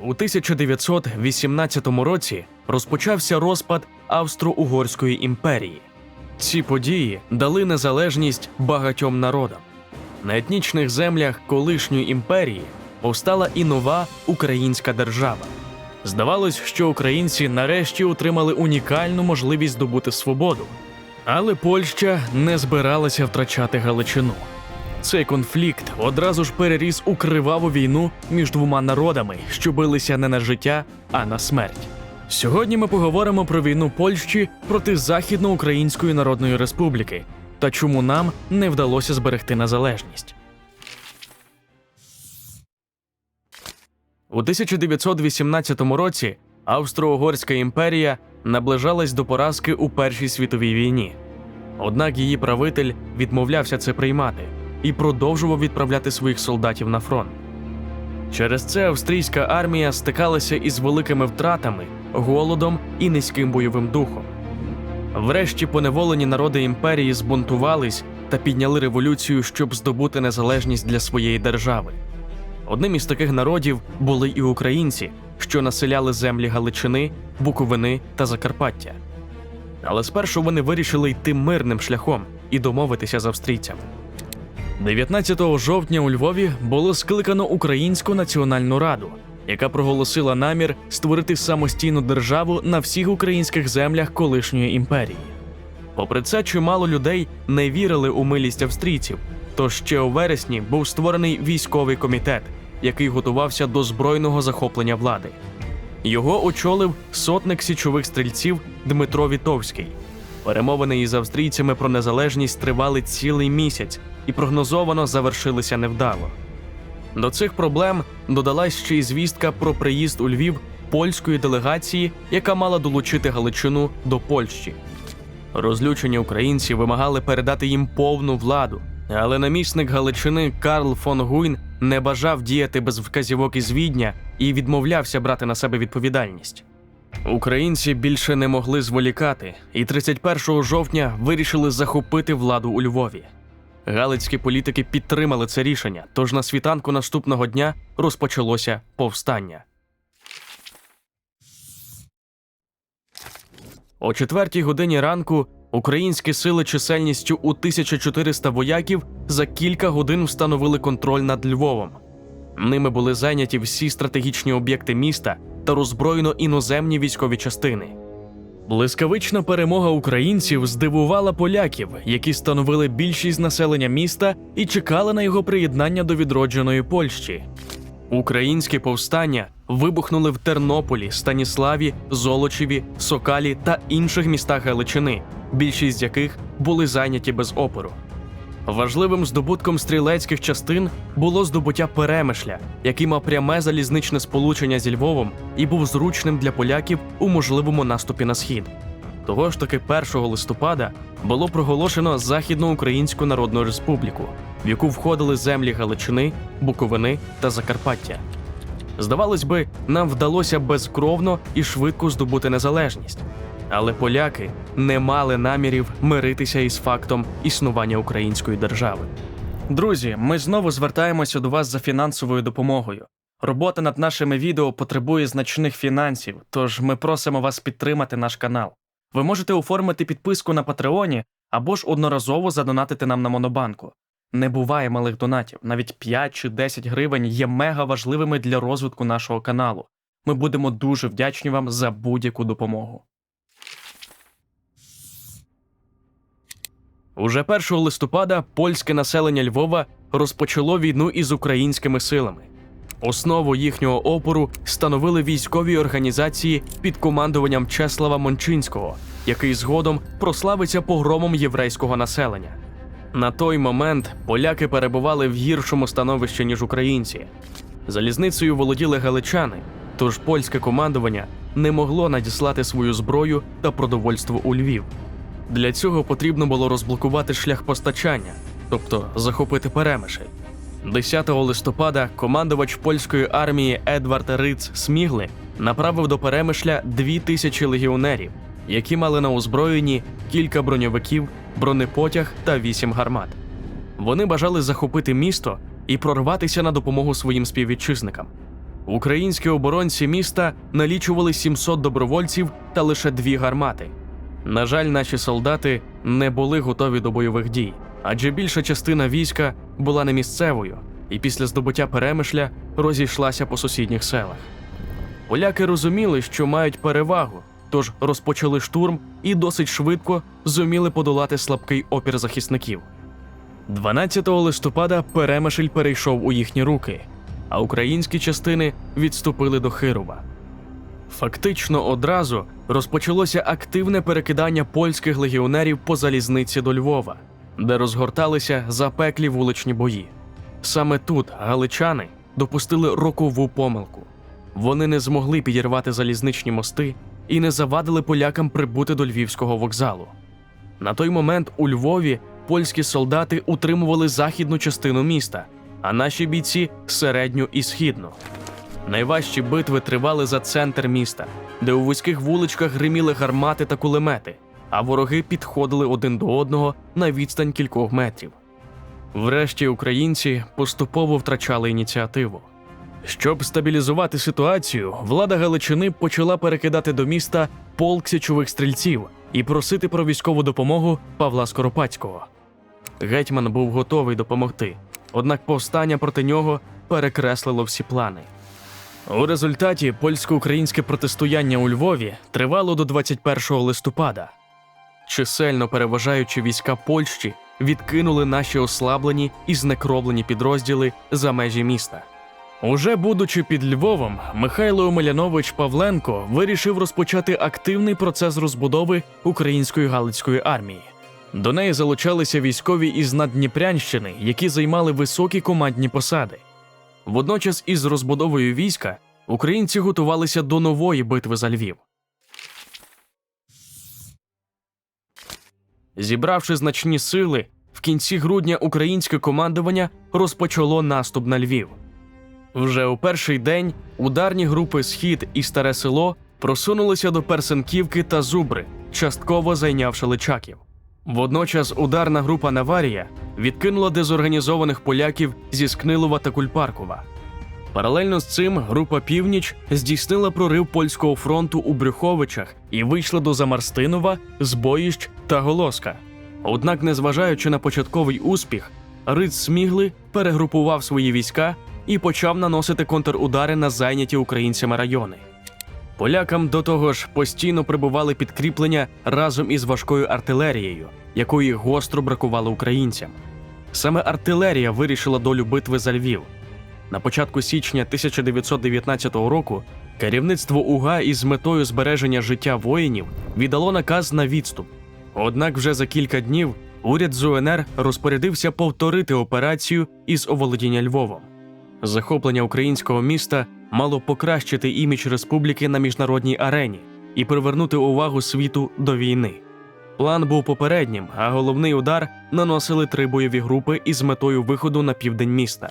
У 1918 році розпочався розпад Австро-Угорської імперії. Ці події дали незалежність багатьом народам. На етнічних землях колишньої імперії повстала і нова українська держава. Здавалось, що українці нарешті отримали унікальну можливість здобути свободу. Але Польща не збиралася втрачати Галичину. Цей конфлікт одразу ж переріс у криваву війну між двома народами, що билися не на життя, а на смерть. Сьогодні ми поговоримо про війну Польщі проти Західноукраїнської Народної Республіки та чому нам не вдалося зберегти незалежність. У 1918 році Австро-Угорська імперія наближалась до поразки у Першій світовій війні. Однак її правитель відмовлявся це приймати і продовжував відправляти своїх солдатів на фронт. Через це австрійська армія стикалася із великими втратами, голодом і низьким бойовим духом. Врешті поневолені народи імперії збунтувались та підняли революцію, щоб здобути незалежність для своєї держави. Одним із таких народів були і українці, що населяли землі Галичини, Буковини та Закарпаття. Але спершу вони вирішили йти мирним шляхом і домовитися з австрійцями. 19 жовтня у Львові було скликано Українську національну раду, яка проголосила намір створити самостійну державу на всіх українських землях колишньої імперії. Попри це, чимало людей не вірили у милість австрійців, тож ще у вересні був створений військовий комітет, який готувався до збройного захоплення влади. Його очолив сотник січових стрільців Дмитро Вітовський. Перемовини із австрійцями про незалежність тривали цілий місяць і прогнозовано завершилися невдало. До цих проблем додалась ще й звістка про приїзд у Львів польської делегації, яка мала долучити Галичину до Польщі. Розлючені українці вимагали передати їм повну владу, але намісник Галичини Карл фон Гуйн не бажав діяти без вказівок із Відня і відмовлявся брати на себе відповідальність. Українці більше не могли зволікати, і 31 жовтня вирішили захопити владу у Львові. Галицькі політики підтримали це рішення, тож на світанку наступного дня розпочалося повстання. О четвертій годині ранку українські сили чисельністю у 1400 вояків за кілька годин встановили контроль над Львовом. Ними були зайняті всі стратегічні об'єкти міста та роззброєно іноземні військові частини. Блискавична перемога українців здивувала поляків, які становили більшість населення міста і чекали на його приєднання до відродженої Польщі. Українські повстання вибухнули в Тернополі, Станіславі, Золочеві, Сокалі та інших містах Галичини, більшість з яких були зайняті без опору. Важливим здобутком стрілецьких частин було здобуття перемишля, який мав пряме залізничне сполучення зі Львовом і був зручним для поляків у можливому наступі на схід. Того ж таки 1 листопада було проголошено Західноукраїнську Народну Республіку, в яку входили землі Галичини, Буковини та Закарпаття. Здавалось би, нам вдалося безкровно і швидко здобути незалежність. Але поляки не мали намірів миритися із фактом існування української держави. Друзі, ми знову звертаємося до вас за фінансовою допомогою. Робота над нашими відео потребує значних фінансів, тож ми просимо вас підтримати наш канал. Ви можете оформити підписку на Патреоні або ж одноразово задонатити нам на Монобанку. Не буває малих донатів, навіть 5 чи 10 гривень є мега важливими для розвитку нашого каналу. Ми будемо дуже вдячні вам за будь-яку допомогу. Уже 1 листопада польське населення Львова розпочало війну із українськими силами. Основу їхнього опору становили військові організації під командуванням Чеслава Мончинського, який згодом прославиться погромом єврейського населення. На той момент поляки перебували в гіршому становищі, ніж українці. Залізницею володіли галичани, тож польське командування не могло надіслати свою зброю та продовольство у Львів. Для цього потрібно було розблокувати шлях постачання, тобто захопити перемишель. 10 листопада командувач польської армії Едвард Риц Смігли направив до перемишля дві тисячі легіонерів, які мали на озброєнні кілька броньовиків, бронепотяг та вісім гармат. Вони бажали захопити місто і прорватися на допомогу своїм співвітчизникам. Українські оборонці міста налічували 700 добровольців та лише дві гармати. На жаль, наші солдати не були готові до бойових дій, адже більша частина війська була не місцевою і після здобуття перемишля розійшлася по сусідніх селах. Поляки розуміли, що мають перевагу, тож розпочали штурм і досить швидко зуміли подолати слабкий опір захисників. 12 листопада Перемишль перейшов у їхні руки, а українські частини відступили до Хирова. Фактично одразу розпочалося активне перекидання польських легіонерів по залізниці до Львова, де розгорталися запеклі вуличні бої. Саме тут галичани допустили рокову помилку. Вони не змогли підірвати залізничні мости і не завадили полякам прибути до львівського вокзалу. На той момент у Львові польські солдати утримували західну частину міста, а наші бійці середню і східну. Найважчі битви тривали за центр міста, де у вузьких вуличках гриміли гармати та кулемети, а вороги підходили один до одного на відстань кількох метрів. Врешті українці поступово втрачали ініціативу. Щоб стабілізувати ситуацію, влада Галичини почала перекидати до міста полк січових стрільців і просити про військову допомогу Павла Скоропадського. Гетьман був готовий допомогти, однак повстання проти нього перекреслило всі плани. У результаті польсько-українське протистояння у Львові тривало до 21 листопада. Чисельно переважаючи війська Польщі, відкинули наші ослаблені і знекроблені підрозділи за межі міста. Уже будучи під Львовом, Михайло Омелянович Павленко вирішив розпочати активний процес розбудови української галицької армії. До неї залучалися військові із Наддніпрянщини, які займали високі командні посади. Водночас із розбудовою війська українці готувалися до нової битви за Львів. Зібравши значні сили, в кінці грудня українське командування розпочало наступ на Львів. Вже у перший день ударні групи Схід і Старе село просунулися до Персенківки та Зубри, частково зайнявши Личаків. Водночас ударна група Наварія відкинула дезорганізованих поляків зі Скнилова та Кульпаркова. Паралельно з цим група Північ здійснила прорив польського фронту у Брюховичах і вийшла до Замарстинова, Збоїщ та Голоска. Однак, незважаючи на початковий успіх, Риц Смігли перегрупував свої війська і почав наносити контрудари на зайняті українцями райони. Полякам до того ж постійно прибували підкріплення разом із важкою артилерією, якої гостро бракувало українцям. Саме артилерія вирішила долю битви за Львів. На початку січня 1919 року керівництво УГА із метою збереження життя воїнів віддало наказ на відступ. Однак вже за кілька днів уряд з УНР розпорядився повторити операцію із оволодіння Львовом. Захоплення українського міста мало покращити імідж республіки на міжнародній арені і привернути увагу світу до війни. План був попереднім, а головний удар наносили три бойові групи із метою виходу на південь міста.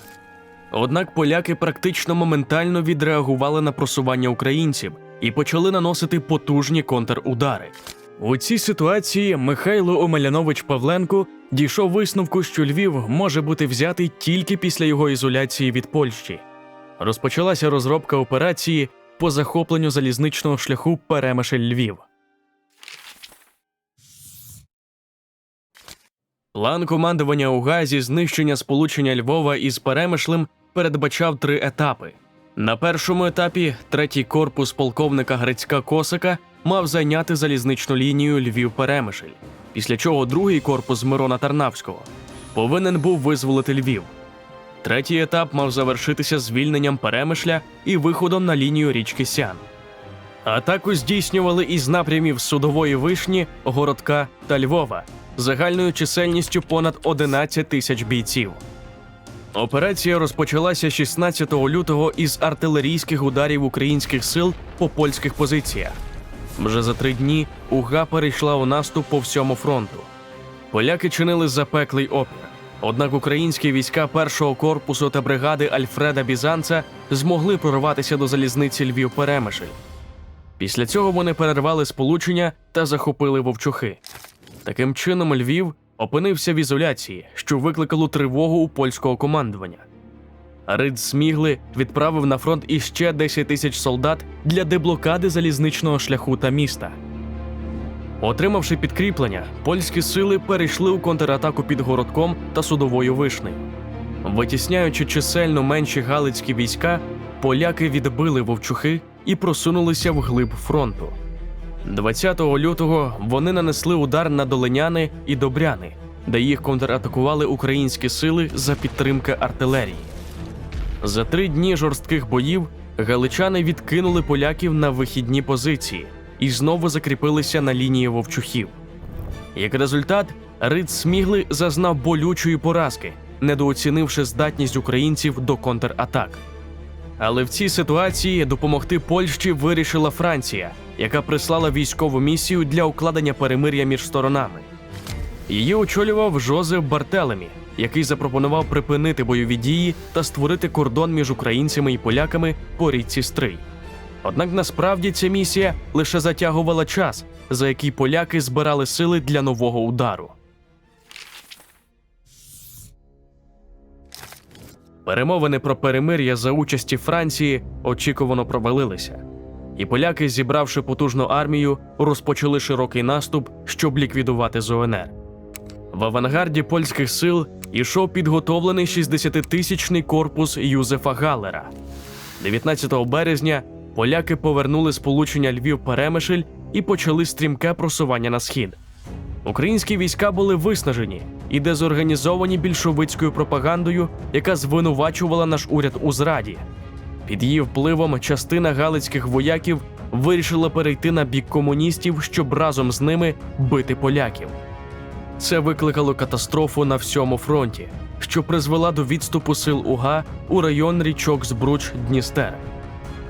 Однак поляки практично моментально відреагували на просування українців і почали наносити потужні контрудари. У цій ситуації Михайло Омелянович Павленко дійшов висновку, що Львів може бути взятий тільки після його ізоляції від Польщі. Розпочалася розробка операції по захопленню залізничного шляху Перемишль Львів. План командування УГА зі знищення сполучення Львова із Перемишлем передбачав три етапи. На першому етапі третій корпус полковника Грицька Косика мав зайняти залізничну лінію Львів-Перемишль, після чого другий корпус Мирона Тарнавського повинен був визволити Львів. Третій етап мав завершитися звільненням Перемишля і виходом на лінію річки Сян. Атаку здійснювали із напрямів Судової Вишні, Городка та Львова загальною чисельністю понад 11 тисяч бійців. Операція розпочалася 16 лютого із артилерійських ударів українських сил по польських позиціях. Вже за три дні УГА перейшла у наступ по всьому фронту. Поляки чинили запеклий опір. Однак українські війська першого корпусу та бригади Альфреда Бізанца змогли прорватися до залізниці Львів Перемишль. Після цього вони перервали сполучення та захопили вовчухи. Таким чином, Львів опинився в ізоляції, що викликало тривогу у польського командування. Рид Смігли відправив на фронт іще 10 тисяч солдат для деблокади залізничного шляху та міста. Отримавши підкріплення, польські сили перейшли у контратаку під городком та судовою вишнею. Витісняючи чисельно менші галицькі війська, поляки відбили вовчухи і просунулися вглиб фронту. 20 лютого вони нанесли удар на Долиняни і Добряни, де їх контратакували українські сили за підтримки артилерії. За три дні жорстких боїв галичани відкинули поляків на вихідні позиції і знову закріпилися на лінії вовчухів. Як результат, Рид Смігли зазнав болючої поразки, недооцінивши здатність українців до контратак. Але в цій ситуації допомогти Польщі вирішила Франція, яка прислала військову місію для укладення перемир'я між сторонами. Її очолював Жозеф Бартелемі, який запропонував припинити бойові дії та створити кордон між українцями і поляками по річці Стрий. Однак насправді ця місія лише затягувала час, за який поляки збирали сили для нового удару. Перемовини про перемир'я за участі Франції очікувано провалилися, і поляки, зібравши потужну армію, розпочали широкий наступ, щоб ліквідувати ЗОНР. В авангарді польських сил ішов підготовлений 60-тисячний корпус Юзефа Галлера. 19 березня поляки повернули сполучення Львів-Перемишль і почали стрімке просування на схід. Українські війська були виснажені і дезорганізовані більшовицькою пропагандою, яка звинувачувала наш уряд у зраді. Під її впливом частина галицьких вояків вирішила перейти на бік комуністів, щоб разом з ними бити поляків. Це викликало катастрофу на всьому фронті, що призвела до відступу сил УГА у район річок Збруч Дністер.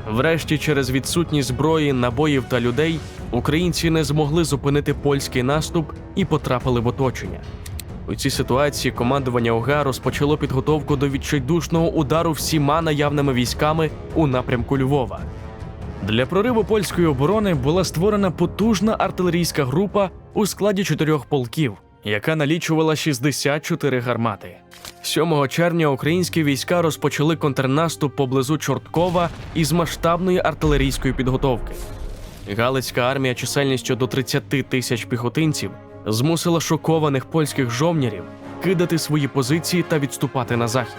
Врешті, через відсутність зброї, набоїв та людей, українці не змогли зупинити польський наступ і потрапили в оточення. У цій ситуації командування ОГА розпочало підготовку до відчайдушного удару всіма наявними військами у напрямку Львова. Для прориву польської оборони була створена потужна артилерійська група у складі чотирьох полків, яка налічувала 64 гармати. 7 червня українські війська розпочали контрнаступ поблизу Чорткова із масштабної артилерійської підготовки. Галицька армія чисельністю до 30 тисяч піхотинців змусила шокованих польських жовнірів кидати свої позиції та відступати на захід.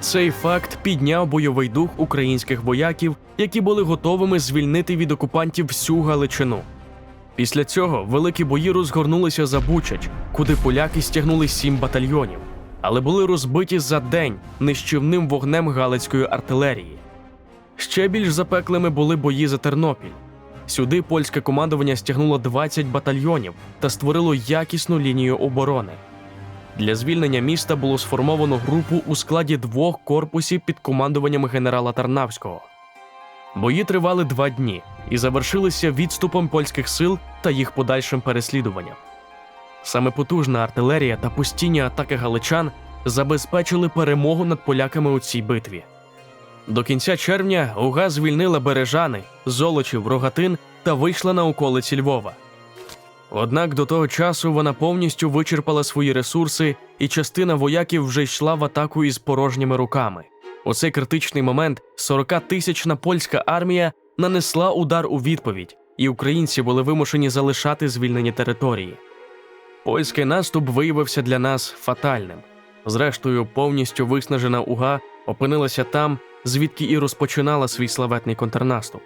Цей факт підняв бойовий дух українських вояків, які були готовими звільнити від окупантів всю Галичину. Після цього великі бої розгорнулися за Бучач, куди поляки стягнули сім батальйонів, але були розбиті за день нищівним вогнем галицької артилерії. Ще більш запеклими були бої за Тернопіль. Сюди польське командування стягнуло 20 батальйонів та створило якісну лінію оборони. Для звільнення міста було сформовано групу у складі двох корпусів під командуванням генерала Тарнавського. Бої тривали два дні і завершилися відступом польських сил та їх подальшим переслідуванням. Саме потужна артилерія та постійні атаки галичан забезпечили перемогу над поляками у цій битві. До кінця червня Уга звільнила Бережани, Золочів, Рогатин та вийшла на околиці Львова. Однак до того часу вона повністю вичерпала свої ресурси, і частина вояків вже йшла в атаку із порожніми руками. У цей критичний момент 40-тисячна польська армія нанесла удар у відповідь, і українці були вимушені залишати звільнені території. Польський наступ виявився для нас фатальним. Зрештою, повністю виснажена Уга опинилася там, звідки і розпочинала свій славетний контрнаступ.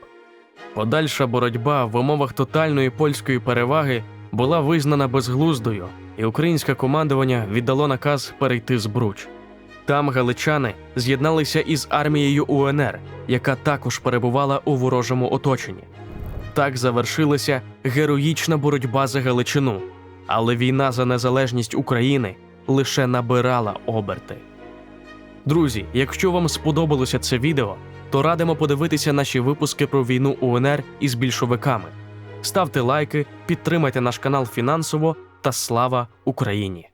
Подальша боротьба в умовах тотальної польської переваги була визнана безглуздою, і українське командування віддало наказ перейти з Бруч. Там галичани з'єдналися із армією УНР, яка також перебувала у ворожому оточенні. Так завершилася героїчна боротьба за Галичину, але війна за незалежність України лише набирала оберти. Друзі, якщо вам сподобалося це відео, то радимо подивитися наші випуски про війну УНР із більшовиками. Ставте лайки, підтримайте наш канал фінансово та слава Україні!